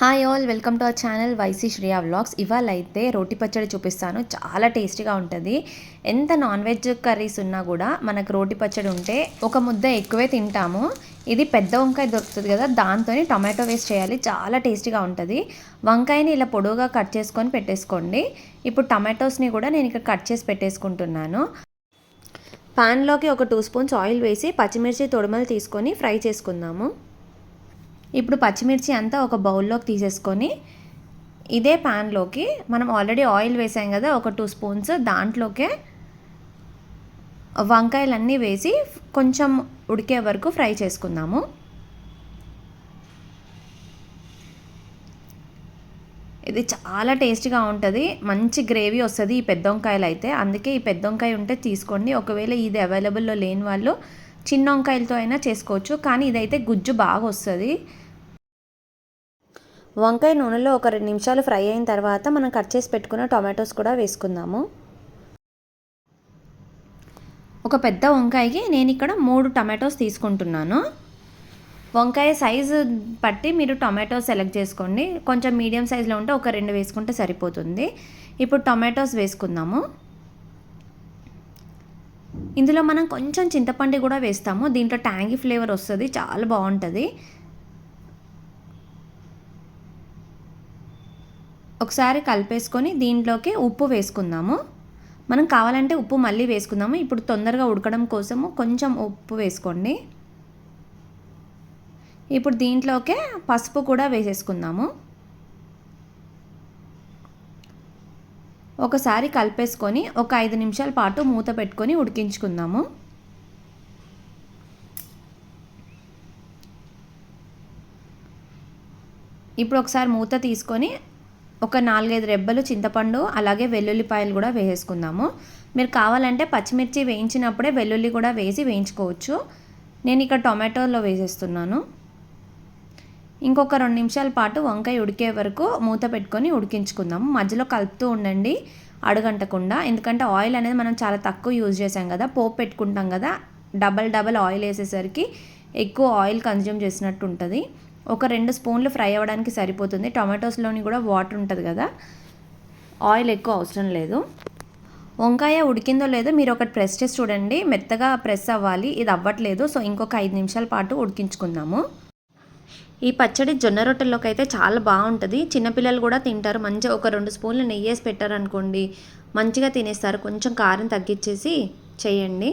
Hi all welcome to our channel YC Shriya vlogs ఇవాళ అయితే రోటి పచ్చడి చూపిస్తాను. చాలా టేస్టీగా ఉంటుంది. ఎంత నాన్ వెజ్ కర్రీస్ ఉన్నా కూడా మనకు రోటి పచ్చడి ఉంటే ఒక ముద్ద ఎక్కువే తింటాము. ఇది పెద్ద వంకాయ దొరుకుతుంది కదా దాంతో టమాటో వేస్ట్ చేయాలి. చాలా టేస్టీగా ఉంటుంది. వంకాయని ఇలా పొడవుగా కట్ చేసుకొని పెట్టేసుకోండి. ఇప్పుడు టమాటోస్ని కూడా నేను ఇక్కడ కట్ చేసి పెట్టేసుకుంటున్నాను. పాన్లోకి ఒక టూ స్పూన్స్ ఆయిల్ వేసి పచ్చిమిర్చి తొడుమలు తీసుకొని ఫ్రై చేసుకుందాము. ఇప్పుడు పచ్చిమిర్చి అంతా ఒక బౌల్లోకి తీసేసుకొని ఇదే ప్యాన్లోకి మనం ఆల్రెడీ ఆయిల్ వేసాం కదా ఒక టూ స్పూన్స్ దాంట్లోకే వంకాయలన్నీ వేసి కొంచెం ఉడికే వరకు ఫ్రై చేసుకుందాము. ఇది చాలా టేస్టీగా ఉంటుంది మంచి గ్రేవీ వస్తుంది ఈ పెద్ద వంకాయలు అయితే అందుకే ఈ పెద్ద వంకాయ ఉంటే తీసుకోండి. ఒకవేళ ఇది అవైలబుల్లో లేని వాళ్ళు చిన్న వంకాయలతో అయినా చేసుకోవచ్చు కానీ ఇదైతే గుజ్జు బాగా వస్తుంది. వంకాయ నూనెలో ఒక రెండు నిమిషాలు ఫ్రై అయిన తర్వాత మనం కట్ చేసి పెట్టుకున్న టొమాటోస్ కూడా వేసుకుందాము. ఒక పెద్ద వంకాయకి నేను ఇక్కడ మూడు టమాటోస్ తీసుకుంటున్నాను. వంకాయ సైజు బట్టి మీరు టొమాటో సెలెక్ట్ చేసుకోండి. కొంచెం మీడియం సైజులో ఉంటే ఒక రెండు వేసుకుంటే సరిపోతుంది. ఇప్పుడు టొమాటోస్ వేసుకుందాము. ఇందులో మనం కొంచెం చింతపండు కూడా వేస్తాము. దీంట్లో ట్యాంగీ ఫ్లేవర్ వస్తుంది. చాలా బాగుంటుంది. ఒకసారి కలిపేసుకొని దీంట్లోకి ఉప్పు వేసుకుందాము. మనం కావాలంటే ఉప్పు మళ్ళీ వేసుకుందాము. ఇప్పుడు తొందరగా ఉడకడం కోసము కొంచెం ఉప్పు వేసుకోండి. ఇప్పుడు దీంట్లోకే పసుపు కూడా వేసేసుకుందాము. ఒకసారి కలిపేసుకొని ఒక ఐదు నిమిషాల పాటు మూత పెట్టుకొని ఉడికించుకుందాము. ఇప్పుడు ఒకసారి మూత తీసుకొని ఒక నాలుగైదు రెబ్బలు చింతపండు అలాగే వెల్లుల్లిపాయలు కూడా వేసేసుకుందాము. మీరు కావాలంటే పచ్చిమిర్చి వేయించినప్పుడే వెల్లుల్లి కూడా వేసి వేయించుకోవచ్చు. నేను ఇక్కడ టొమాటోలో వేసేస్తున్నాను. ఇంకొక రెండు నిమిషాల పాటు వంకాయ ఉడికే వరకు మూత పెట్టుకొని ఉడికించుకుందాము మధ్యలో కలుపుతూ ఉండండి అడుగంటకుండా. ఎందుకంటే ఆయిల్ అనేది మనం చాలా తక్కువ యూజ్ చేసాం కదా పోపు పెట్టుకుంటాం కదా డబల్ డబల్ ఆయిల్ వేసేసరికి ఎక్కువ ఆయిల్ కన్జ్యూమ్ చేసినట్టు ఉంటుంది. ఒక రెండు స్పూన్లు ఫ్రై అవ్వడానికి సరిపోతుంది. టొమాటోస్లోని కూడా వాటర్ ఉంటుంది కదా ఆయిల్ ఎక్కువ అవసరం లేదు. వంకాయ ఉడికిందో లేదో మీరు ఒకటి ప్రెస్ చేసి చూడండి. మెత్తగా ప్రెస్ అవ్వాలి. ఇది అవ్వట్లేదు. సో ఇంకొక ఐదు నిమిషాల పాటు ఉడికించుకుందాము. ఈ పచ్చడి జొన్న రొట్టెల్లోకి అయితే చాలా బాగుంటుంది. చిన్నపిల్లలు కూడా తింటారు. మంచిగా ఒక రెండు స్పూన్లు నెయ్యి వేసి పెట్టారనుకోండి మంచిగా తినేస్తారు. కొంచెం కారం తగ్గించేసి చేయండి.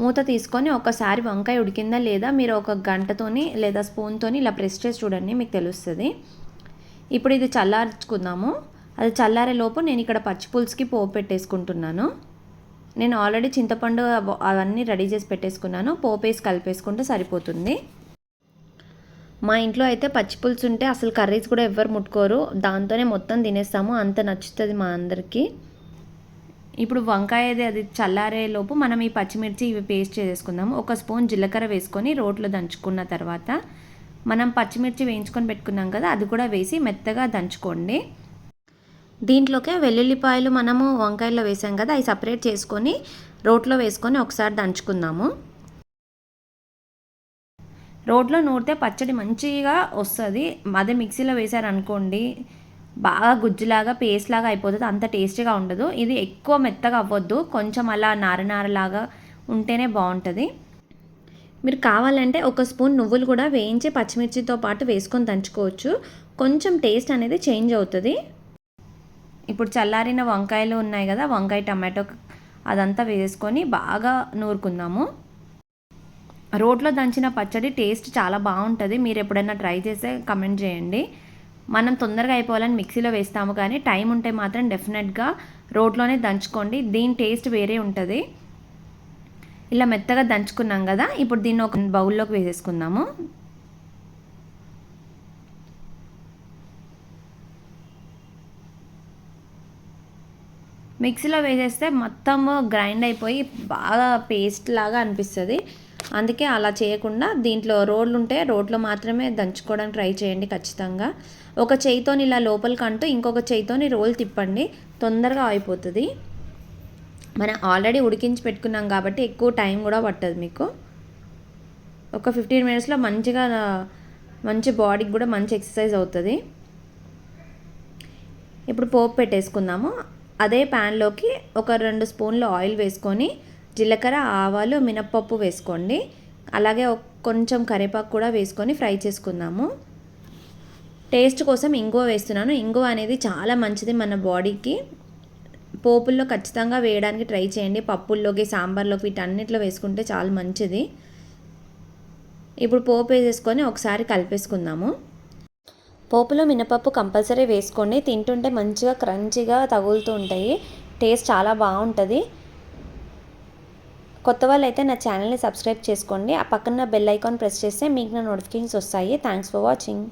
మూత తీసుకొని ఒకసారి వంకాయ ఉడికిందా లేదా మీరు ఒక గంటతోని లేదా స్పూన్తోని ఇలా ప్రెస్ చేసి చూడండి మీకు తెలుస్తుంది. ఇప్పుడు ఇది చల్లార్చుకుందాము. అది చల్లారే లోపు నేను ఇక్కడ పచ్చిపులుసుకి పోపు పెట్టేసుకుంటున్నాను. నేను ఆల్రెడీ చింతపండు అవన్నీ రెడీ చేసి పెట్టేసుకున్నాను. పోపు వేసి కలిపేసుకుంటే సరిపోతుంది. మా ఇంట్లో అయితే పచ్చిపులుసు ఉంటే అసలు కర్రీస్ కూడా ఎవ్వరు ముట్టుకోరు. దాంతోనే మొత్తం తినేస్తాము. అంత నచ్చుతుంది మా అందరికీ. ఇప్పుడు వంకాయ అది చల్లారే లోపు మనం ఈ పచ్చిమిర్చి ఇవి పేస్ట్ చేసుకుందాము ఒక స్పూన్ జీలకర్ర వేసుకొని రోట్లో దంచుకున్న తర్వాత మనం పచ్చిమిర్చి వేయించుకొని పెట్టుకున్నాం కదా అది కూడా వేసి మెత్తగా దంచుకోండి. దీంట్లోకే వెల్లుల్లిపాయలు మనము వంకాయలో వేసాం కదా అవి సపరేట్ చేసుకొని రోట్లో వేసుకొని ఒకసారి దంచుకుందాము. రోట్లో నూరితే పచ్చడి మంచిగా వస్తుంది. అదే మిక్సీలో వేసారనుకోండి బాగా గుజ్జులాగా పేస్ట్ లాగా అయిపోతుంది. అంత టేస్టీగా ఉండదు. ఇది ఎక్కువ మెత్తగా అవ్వద్దు. కొంచెం అలా నారనారలాగా ఉంటేనే బాగుంటుంది. మీరు కావాలంటే ఒక స్పూన్ నువ్వులు కూడా వేయించి పచ్చిమిర్చితో పాటు వేసుకొని దంచుకోవచ్చు. కొంచెం టేస్ట్ అనేది చేంజ్ అవుతుంది. ఇప్పుడు చల్లారిన వంకాయలు ఉన్నాయి కదా వంకాయ టమాటో అదంతా వేసుకొని బాగా నూరుకుందాము. రోట్లో దంచిన పచ్చడి టేస్ట్ చాలా బాగుంటుంది. మీరు ఎప్పుడైనా ట్రై చేస్తే కమెంట్ చేయండి. మనం తొందరగా అయిపోవాలని మిక్సీలో వేస్తాము కానీ టైం ఉంటే మాత్రం డెఫినెట్గా రోట్లోనే దంచుకోండి. దీని టేస్ట్ వేరే ఉంటుంది. ఇలా మెత్తగా దంచుకున్నాం కదా ఇప్పుడు దీన్ని ఒక బౌల్లోకి వేసేసుకుందాము. మిక్సీలో వేసేస్తే మొత్తము గ్రైండ్ అయిపోయి బాగా పేస్ట్ లాగా అనిపిస్తుంది. అందుకే అలా చేయకుండా దీంట్లో రోడ్లు ఉంటే రోడ్లో మాత్రమే దంచుకోవడానికి ట్రై చేయండి ఖచ్చితంగా. ఒక చేయితోని ఇలా లోపలికి అంటూ ఇంకొక చేయితోని రోల్ తిప్పండి తొందరగా అయిపోతుంది. మనం ఆల్రెడీ ఉడికించి పెట్టుకున్నాం కాబట్టి ఎక్కువ టైం కూడా పట్టదు మీకు. ఒక ఫిఫ్టీన్ మినిట్స్లో మంచిగా మంచి బాడీకి కూడా మంచి ఎక్సర్సైజ్ అవుతుంది. ఇప్పుడు పోపు పెట్టేసుకుందాము. అదే ప్యాన్లోకి ఒక రెండు స్పూన్లు ఆయిల్ వేసుకొని జీలకర్ర ఆవాలు మినప్పప్పు వేసుకోండి. అలాగే కొంచెం కరివేపాకు కూడా వేసుకొని ఫ్రై చేసుకుందాము. టేస్ట్ కోసం ఇంగువ వేస్తున్నాను. ఇంగువ అనేది చాలా మంచిది మన బాడీకి. పోపుల్లో ఖచ్చితంగా వేయడానికి ట్రై చేయండి. పప్పుల్లోకి సాంబార్లోకి వీటన్నిటిలో వేసుకుంటే చాలా మంచిది. ఇప్పుడు పోపు వేసేసుకొని ఒకసారి కలిపేసుకుందాము. పోపులో మినపప్పు కంపల్సరీ వేసుకోండి. తింటుంటే మంచిగా క్రంచిగా తగులుతూ ఉంటాయి. టేస్ట్ చాలా బాగుంటుంది. కొత్త వాళ్ళు అయితే నా ఛానల్ని సబ్స్క్రైబ్ చేసుకోండి. ఆ పక్కన బెల్ ఐకాన్ ప్రెస్ చేస్తే మీకు నా నోటిఫికేషన్స్ వస్తాయి. Thanks for watching